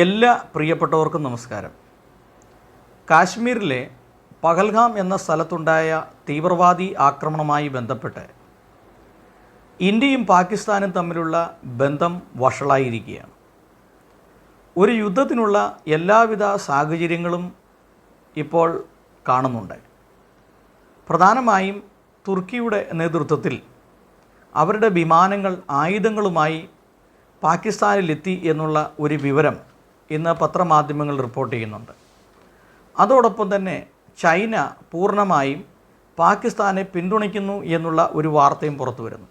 എല്ലാ പ്രിയപ്പെട്ടവർക്കും നമസ്കാരം. കാശ്മീരിലെ പഹൽഗാം എന്ന സ്ഥലത്തുണ്ടായ തീവ്രവാദി ആക്രമണവുമായി ബന്ധപ്പെട്ട് ഇന്ത്യയും പാകിസ്ഥാനും തമ്മിലുള്ള ബന്ധം വഷളായിരിക്കുകയാണ്. ഒരു യുദ്ധത്തിനുള്ള എല്ലാവിധ സാഹചര്യങ്ങളും ഇപ്പോൾ കാണുന്നുണ്ട്. പ്രധാനമായും തുർക്കിയുടെ നേതൃത്വത്തിൽ അവരുടെ വിമാനങ്ങൾ ആയുധങ്ങളുമായി പാകിസ്ഥാനിലെത്തി എന്നുള്ള ഒരു വിവരം ഇന്ന് പത്രമാധ്യമങ്ങൾ റിപ്പോർട്ട് ചെയ്യുന്നുണ്ട്. അതോടൊപ്പം തന്നെ ചൈന പൂർണമായും പാകിസ്ഥാനെ പിന്തുണയ്ക്കുന്നു എന്നുള്ള ഒരു വാർത്തയും പുറത്തു വരുന്നു.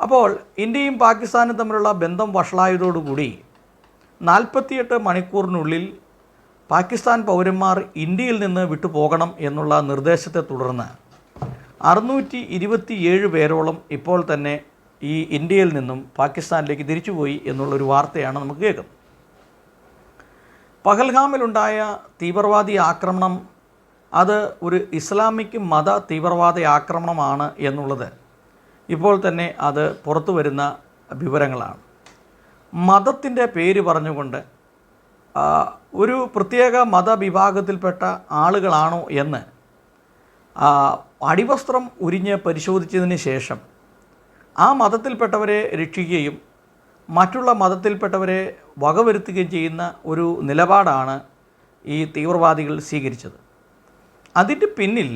അപ്പോൾ ഇന്ത്യയും പാകിസ്ഥാനും തമ്മിലുള്ള ബന്ധം വഷളായതോടുകൂടി നാൽപ്പത്തിയെട്ട് മണിക്കൂറിനുള്ളിൽ പാകിസ്ഥാൻ പൗരന്മാർ ഇന്ത്യയിൽ നിന്ന് വിട്ടുപോകണം എന്നുള്ള നിർദ്ദേശത്തെ തുടർന്ന് അറുന്നൂറ്റി ഇരുപത്തിയേഴ് പേരോളം ഇപ്പോൾ തന്നെ ഈ ഇന്ത്യയിൽ നിന്നും പാകിസ്ഥാനിലേക്ക് തിരിച്ചുപോയി എന്നുള്ളൊരു വാർത്തയാണ് നമുക്ക് കേൾക്കുന്നത്. പഹൽഗാമിലുണ്ടായ തീവ്രവാദി ആക്രമണം അത് ഒരു ഇസ്ലാമിക് മത തീവ്രവാദി ആക്രമണമാണ് എന്നുള്ളത്. ഇപ്പോൾ തന്നെ അത് പുറത്തു വരുന്ന വിവരങ്ങളാണ്. മതത്തിന്റെ പേര് പറഞ്ഞുകൊണ്ട് ഒരു പ്രത്യേക മതവിഭാഗത്തിൽപ്പെട്ട ആളുകളാണോ എന്ന് അടിവസ്ത്രം ഉരിഞ്ഞ് പരിശോധിച്ചതിന് ശേഷം ആ മതത്തിൽപ്പെട്ടവരെ രക്ഷിക്കുകയും മറ്റുള്ള മതത്തിൽപ്പെട്ടവരെ വകവരുത്തുകയും ചെയ്യുന്ന ഒരു നിലപാടാണ് ഈ തീവ്രവാദികൾ സ്വീകരിച്ചത്. അതിന്റെ പിന്നിൽ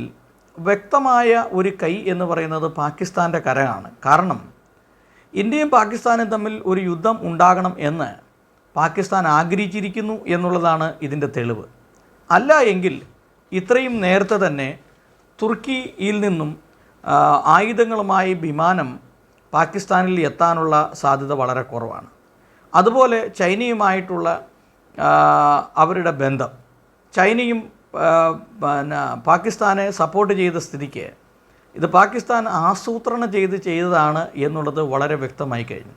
വ്യക്തമായ ഒരു കൈ എന്ന് പറയുന്നത് പാകിസ്ഥാന്റെ കരയാണ്. കാരണം ഇന്ത്യയും പാകിസ്ഥാനും തമ്മിൽ ഒരു യുദ്ധം ഉണ്ടാകണം എന്ന് പാകിസ്ഥാൻ ആഗ്രഹിച്ചിരിക്കുന്നു എന്നുള്ളതാണ് ഇതിന്റെ തെളിവ്. അല്ല എങ്കിൽ ഇത്രയും നേരത്തെ തന്നെ തുർക്കിയിൽ നിന്നും ആയുധങ്ങളുമായി വിമാനം പാകിസ്ഥാനിൽ എത്താനുള്ള സാധ്യത വളരെ കുറവാണ്. അതുപോലെ ചൈനയുമായിട്ടുള്ള അവരുടെ ബന്ധം. ചൈനയും പിന്നെ പാകിസ്ഥാനെ സപ്പോർട്ട് ചെയ്ത സ്ഥിതിക്ക് ഇത് പാകിസ്ഥാൻ ആസൂത്രണം ചെയ്ത് ചെയ്തതാണ് എന്നുള്ളത് വളരെ വ്യക്തമായി കഴിഞ്ഞു.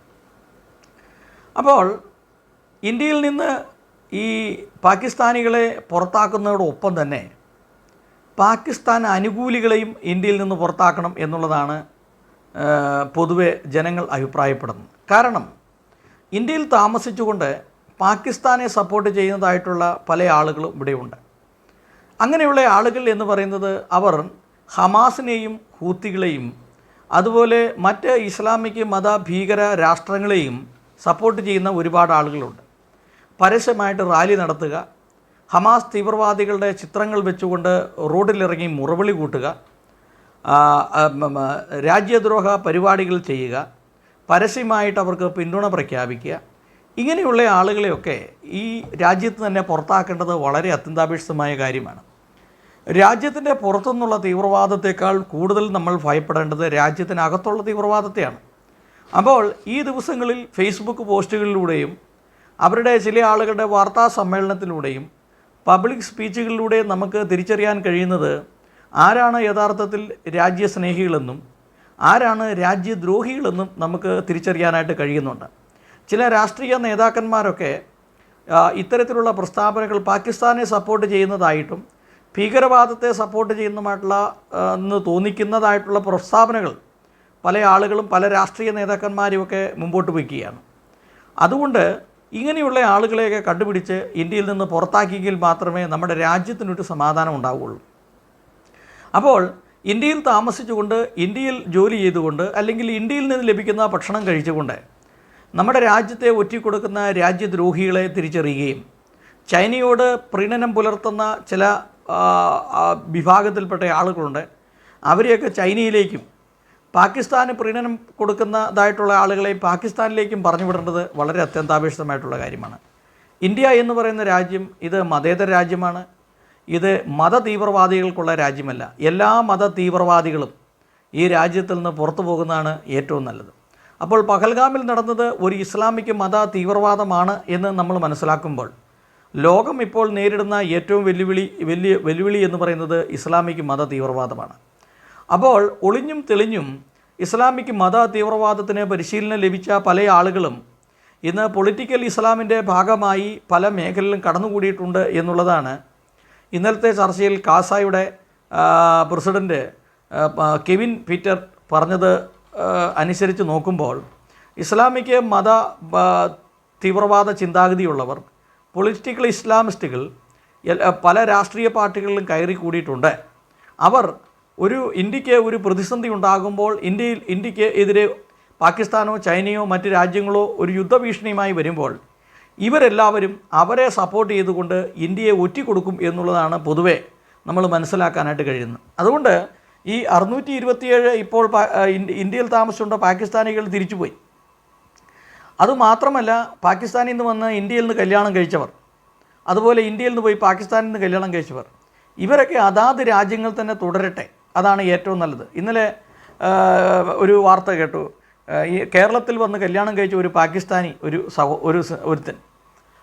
അപ്പോൾ ഇന്ത്യയിൽ നിന്ന് ഈ പാകിസ്ഥാനികളെ പുറത്താക്കുന്നതോടൊപ്പം തന്നെ പാകിസ്ഥാൻ അനുകൂലികളെയും ഇന്ത്യയിൽ നിന്ന് പുറത്താക്കണം എന്നുള്ളതാണ് പൊതുവെ ജനങ്ങൾ അഭിപ്രായപ്പെടുന്നത്. കാരണം ഇന്ത്യയിൽ താമസിച്ചുകൊണ്ട് പാകിസ്ഥാനെ സപ്പോർട്ട് ചെയ്യുന്നതായിട്ടുള്ള പല ആളുകളും ഇവിടെയുണ്ട്. അങ്ങനെയുള്ള ആളുകൾ എന്ന് പറയുന്നത് അവർ ഹമാസിനെയും ഹൂത്തികളെയും അതുപോലെ മറ്റ് ഇസ്ലാമിക് മത ഭീകര രാഷ്ട്രങ്ങളെയും സപ്പോർട്ട് ചെയ്യുന്ന ഒരുപാട് ആളുകളുണ്ട്. പരസ്യമായിട്ട് റാലി നടത്തുക ഹമാസ് തീവ്രവാദികളുടെ ചിത്രങ്ങൾ വെച്ചുകൊണ്ട് റോഡിലിറങ്ങി മുറവിളി കൂട്ടുക രാജ്യദ്രോഹ പരിപാടികൾ ചെയ്യുക പരസ്യമായിട്ട് അവർക്ക് പിന്തുണ പ്രഖ്യാപിക്കുക. ഇങ്ങനെയുള്ള ആളുകളെയൊക്കെ ഈ രാജ്യത്ത് തന്നെ പുറത്താക്കേണ്ടത് വളരെ അത്യന്താപേക്ഷിതമായ കാര്യമാണ്. രാജ്യത്തിന്റെ പുറത്തുനിന്നുള്ള തീവ്രവാദത്തെക്കാൾ കൂടുതൽ നമ്മൾ ഭയപ്പെടേണ്ടത് രാജ്യത്തിനകത്തുള്ള തീവ്രവാദത്തെയാണ്. അപ്പോൾ ഈ ദിവസങ്ങളിൽ ഫേസ്ബുക്ക് പോസ്റ്റുകളിലൂടെയും അവരുടെ ചില ആളുകളുടെ വാർത്താ സമ്മേളനത്തിലൂടെയും പബ്ലിക് സ്പീച്ചുകളിലൂടെയും നമുക്ക് തിരിച്ചറിയാൻ കഴിയുന്നത് ആരാണ് യഥാർത്ഥത്തിൽ രാജ്യസ്നേഹികളെന്നും ആരാണ് രാജ്യദ്രോഹികളെന്നും നമുക്ക് തിരിച്ചറിയാനായിട്ട് കഴിയുന്നുണ്ട്. ചില രാഷ്ട്രീയ നേതാക്കന്മാരൊക്കെ ഇത്തരത്തിലുള്ള പ്രസ്താവനകൾ പാകിസ്ഥാനെ സപ്പോർട്ട് ചെയ്യുന്നതായിട്ടും ഭീകരവാദത്തെ സപ്പോർട്ട് ചെയ്യുന്നതുമായിട്ടുള്ള എന്ന് തോന്നിക്കുന്നതായിട്ടുള്ള പ്രസ്താവനകൾ പല ആളുകളും പല രാഷ്ട്രീയ നേതാക്കന്മാരുമൊക്കെ മുമ്പോട്ട് വയ്ക്കുകയാണ്. അതുകൊണ്ട് ഇങ്ങനെയുള്ള ആളുകളെയൊക്കെ കണ്ടുപിടിച്ച് ഇന്ത്യയിൽ നിന്ന് പുറത്താക്കിയെങ്കിൽ മാത്രമേ നമ്മുടെ രാജ്യത്തിനൊരു സമാധാനം ഉണ്ടാവുകയുള്ളൂ. അപ്പോൾ ഇന്ത്യയിൽ താമസിച്ചുകൊണ്ട് ഇന്ത്യയിൽ ജോലി ചെയ്തുകൊണ്ട് അല്ലെങ്കിൽ ഇന്ത്യയിൽ നിന്ന് ലഭിക്കുന്ന ഭക്ഷണം കഴിച്ചുകൊണ്ട് നമ്മുടെ രാജ്യത്തെ ഒറ്റിക്കൊടുക്കുന്ന രാജ്യദ്രോഹികളെ തിരിച്ചറിയുകയും ചൈനയോട് പ്രീണനം പുലർത്തുന്ന ചില വിഭാഗത്തിൽപ്പെട്ട ആളുകളുണ്ട്. അവരെയൊക്കെ ചൈനയിലേക്കും പാകിസ്ഥാന് പ്രീണനം കൊടുക്കുന്നതായിട്ടുള്ള ആളുകളെ പാകിസ്ഥാനിലേക്കും പറഞ്ഞു വിടേണ്ടത് വളരെ അത്യന്താപേക്ഷിതമായിട്ടുള്ള കാര്യമാണ്. ഇന്ത്യ എന്ന് പറയുന്ന രാജ്യം ഇത് മതേതര രാജ്യമാണ്. ഇത് മത തീവ്രവാദികൾക്കുള്ള രാജ്യമല്ല. എല്ലാ മത തീവ്രവാദികളും ഈ രാജ്യത്തിൽ നിന്ന് പുറത്തു പോകുന്നതാണ് ഏറ്റവും നല്ലത്. അപ്പോൾ പഹൽഗാമിൽ നടന്നത് ഒരു ഇസ്ലാമിക് മത തീവ്രവാദമാണ് എന്ന് നമ്മൾ മനസ്സിലാക്കുമ്പോൾ ലോകം ഇപ്പോൾ നേരിടുന്ന ഏറ്റവും വെല്ലുവിളി വലിയ വെല്ലുവിളി എന്ന് പറയുന്നത് ഇസ്ലാമിക് മത തീവ്രവാദമാണ് അപ്പോൾ ഒളിഞ്ഞും തെളിഞ്ഞും ഇസ്ലാമിക് മത തീവ്രവാദത്തിന് പരിശീലനം ലഭിച്ച പല ആളുകളും ഇന്ന് പൊളിറ്റിക്കൽ ഇസ്ലാമിന്റെ ഭാഗമായി പല മേഖലയിലും കടന്നുകൂടിയിട്ടുണ്ട് എന്നുള്ളതാണ് ഇന്നലത്തെ ചർച്ചയിൽ കാസായുടെ പ്രസിഡന്റ് കെവിൻ പീറ്റർ പറഞ്ഞത് അനുസരിച്ച് നോക്കുമ്പോൾ ഇസ്ലാമിക് മത തീവ്രവാദ ചിന്താഗതിയുള്ളവർ പൊളിറ്റിക്കൽ ഇസ്ലാമിസ്റ്റുകൾ പല രാഷ്ട്രീയ പാർട്ടികളിലും കയറി കൂടിയിട്ടുണ്ട് അവർ ഒരു ഇന്ത്യയ്ക്ക് ഒരു പ്രതിസന്ധി ഉണ്ടാകുമ്പോൾ ഇന്ത്യയിൽ ഇന്ത്യയ്ക്ക് എതിരെ പാകിസ്ഥാനോ ചൈനയോ മറ്റ് രാജ്യങ്ങളോ ഒരു യുദ്ധഭീഷണിയുമായി വരുമ്പോൾ ഇവരെല്ലാവരും അവരെ സപ്പോർട്ട് ചെയ്തുകൊണ്ട് ഇന്ത്യയെ ഒറ്റിക്കൊടുക്കും എന്നുള്ളതാണ് പൊതുവേ നമ്മൾ മനസ്സിലാക്കാനായിട്ട് കഴിയുന്നത്. അതുകൊണ്ട് ഈ അറുന്നൂറ്റി ഇരുപത്തിയേഴ് ഇപ്പോൾ ഇന്ത്യയിൽ താമസിച്ചുകൊണ്ട് പാകിസ്ഥാനികൾ തിരിച്ചുപോയി. അതുമാത്രമല്ല പാകിസ്ഥാനിൽ നിന്ന് വന്ന് ഇന്ത്യയിൽ നിന്ന് കല്യാണം കഴിച്ചവർ അതുപോലെ ഇന്ത്യയിൽ നിന്ന് പോയി പാകിസ്ഥാനിൽ നിന്ന് കല്യാണം കഴിച്ചവർ ഇവരൊക്കെ അതാത് രാജ്യങ്ങൾ തന്നെ തുടരട്ടെ. അതാണ് ഏറ്റവും നല്ലത്. ഇന്നലെ ഒരു വാർത്ത കേട്ടു. ഈ കേരളത്തിൽ വന്ന് കല്യാണം കഴിച്ച ഒരു പാകിസ്ഥാനി ഒരു സഹോ ഒരു ഒരുത്തൻ.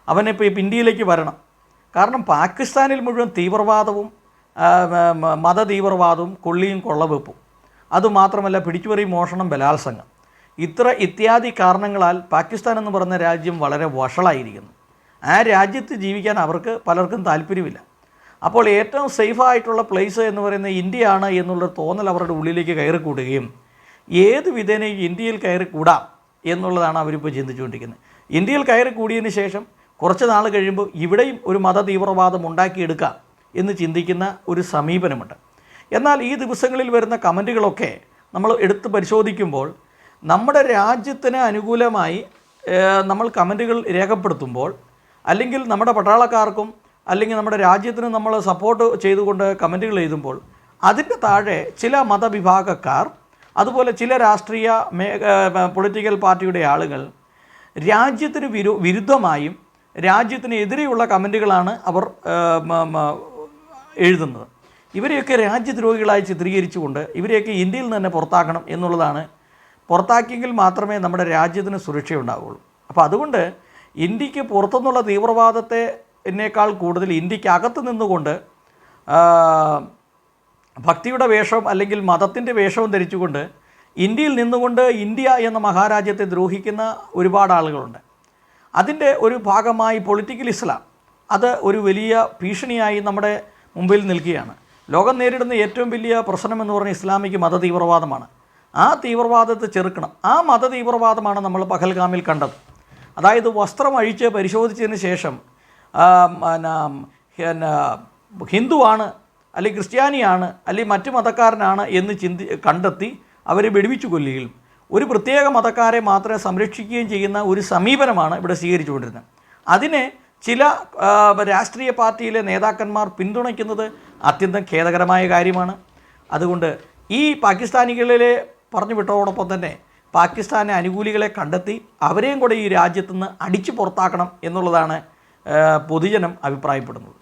അവനിപ്പോൾ ഇപ്പോൾ ഇന്ത്യയിലേക്ക് വരണം. കാരണം പാകിസ്ഥാനിൽ മുഴുവൻ തീവ്രവാദവും മത മതതീവ്രവാദവും കൊള്ളിയും കൊള്ളവെപ്പും. അതുമാത്രമല്ല പിടിച്ചുപറി മോഷണം ബലാത്സംഗം. ഇത്ര ഇത്യാദി കാരണങ്ങളാൽ പാകിസ്ഥാൻ എന്ന് പറയുന്ന രാജ്യം വളരെ വഷളായിരിക്കുന്നു. ആ രാജ്യത്ത് ജീവിക്കാൻ അവർക്ക് പലർക്കും താല്പര്യമില്ല. അപ്പോൾ ഏറ്റവും സേഫായിട്ടുള്ള പ്ലേസ് എന്ന് പറയുന്നത് ഇന്ത്യയാണ് എന്നുള്ളൊരു തോന്നൽ അവരുടെ ഉള്ളിലേക്ക് കയറി കൂടുകയും ഏത് വിധേനയും ഇന്ത്യയിൽ കയറി കൂടാം എന്നുള്ളതാണ് അവരിപ്പോൾ ചിന്തിച്ചുകൊണ്ടിരിക്കുന്നത്. ഇന്ത്യയിൽ കയറി കൂടിയതിന് ശേഷം കുറച്ച് നാൾ കഴിയുമ്പോൾ ഇവിടെയും ഒരു മത തീവ്രവാദം ഉണ്ടാക്കിയെടുക്കാം എന്ന് ചിന്തിക്കുന്ന ഒരു സമീപനമുണ്ട്. എന്നാൽ ഈ ദിവസങ്ങളിൽ വരുന്ന കമന്റുകളൊക്കെ നമ്മൾ എടുത്ത് പരിശോധിക്കുമ്പോൾ നമ്മുടെ രാജ്യത്തിന് അനുകൂലമായി നമ്മൾ കമന്റുകൾ രേഖപ്പെടുത്തുമ്പോൾ അല്ലെങ്കിൽ നമ്മുടെ പട്ടാളക്കാർക്കും അല്ലെങ്കിൽ നമ്മുടെ രാജ്യത്തിന് നമ്മൾ സപ്പോർട്ട് ചെയ്തുകൊണ്ട് കമന്റുകൾ എഴുതുമ്പോൾ അതിന്റെ താഴെ ചില മതവിഭാഗക്കാർ അതുപോലെ ചില രാഷ്ട്രീയ മേ പൊളിറ്റിക്കൽ പാർട്ടിയുടെ ആളുകൾ രാജ്യത്തിന് വിരു വിരുദ്ധമായും രാജ്യത്തിന് എതിരെയുള്ള കമന്റുകളാണ് അവർ എഴുതുന്നത്. ഇവരെയൊക്കെ രാജ്യദ്രോഹികളായി ചിത്രീകരിച്ചുകൊണ്ട് ഇവരെയൊക്കെ ഇന്ത്യയിൽ നിന്ന് തന്നെ പുറത്താക്കണം എന്നുള്ളതാണ്. പുറത്താക്കിയെങ്കിൽ മാത്രമേ നമ്മുടെ രാജ്യത്തിന് സുരക്ഷയുണ്ടാവുകയുള്ളൂ അപ്പോൾ അതുകൊണ്ട് ഇന്ത്യയ്ക്ക് പുറത്തുനിന്നുള്ള തീവ്രവാദത്തെ എന്നേക്കാൾ കൂടുതൽ ഇന്ത്യയ്ക്ക് അകത്ത് നിന്നുകൊണ്ട് ഭക്തിയുടെ വേഷം അല്ലെങ്കിൽ മതത്തിന്റെ വേഷവും ധരിച്ചുകൊണ്ട് ഇന്ത്യയിൽ നിന്നുകൊണ്ട് ഇന്ത്യ എന്ന മഹാരാജ്യത്തെ ദ്രോഹിക്കുന്ന ഒരുപാട് ആളുകളുണ്ട്. അതിന്റെ ഒരു ഭാഗമായി പൊളിറ്റിക്കൽ ഇസ്ലാം അത് ഒരു വലിയ ഭീഷണിയായി നമ്മുടെ മുമ്പിൽ നിൽക്കുകയാണ്. ലോകം നേരിടുന്ന ഏറ്റവും വലിയ പ്രശ്നം എന്ന് പറഞ്ഞാൽ ഇസ്ലാമിക് മത തീവ്രവാദമാണ് ആ തീവ്രവാദത്തെ ചെറുക്കണം. ആ മത തീവ്രവാദമാണ് നമ്മൾ പഹൽഗാമിൽ കണ്ടത്. അതായത് വസ്ത്രം അഴിച്ച് പരിശോധിച്ചതിന് ശേഷം ഹിന്ദുവാണ് അല്ലെങ്കിൽ ക്രിസ്ത്യാനിയാണ് അല്ലെങ്കിൽ മറ്റു മതക്കാരനാണ് എന്ന് ചിന്തി കണ്ടെത്തി അവരെ വെടിവിച്ചു കൊല്ലുകയും ഒരു പ്രത്യേക മതക്കാരെ മാത്രമേ സംരക്ഷിക്കുകയും ചെയ്യുന്ന ഒരു സമീപനമാണ് ഇവിടെ സ്വീകരിച്ചുകൊണ്ടിരുന്നത്. അതിനെ ചില രാഷ്ട്രീയ പാർട്ടിയിലെ നേതാക്കന്മാർ പിന്തുണയ്ക്കുന്നത് അത്യന്തം ഖേദകരമായ കാര്യമാണ്. അതുകൊണ്ട് ഈ പാകിസ്ഥാനികളിലെ പറഞ്ഞു വിട്ടതോടൊപ്പം തന്നെ പാകിസ്ഥാനെ അനുകൂലികളെ കണ്ടെത്തി അവരെയും കൂടെ ഈ രാജ്യത്തുനിന്ന് അടിച്ചു പുറത്താക്കണം എന്നുള്ളതാണ് പൊതുജനം അഭിപ്രായപ്പെടുന്നത്.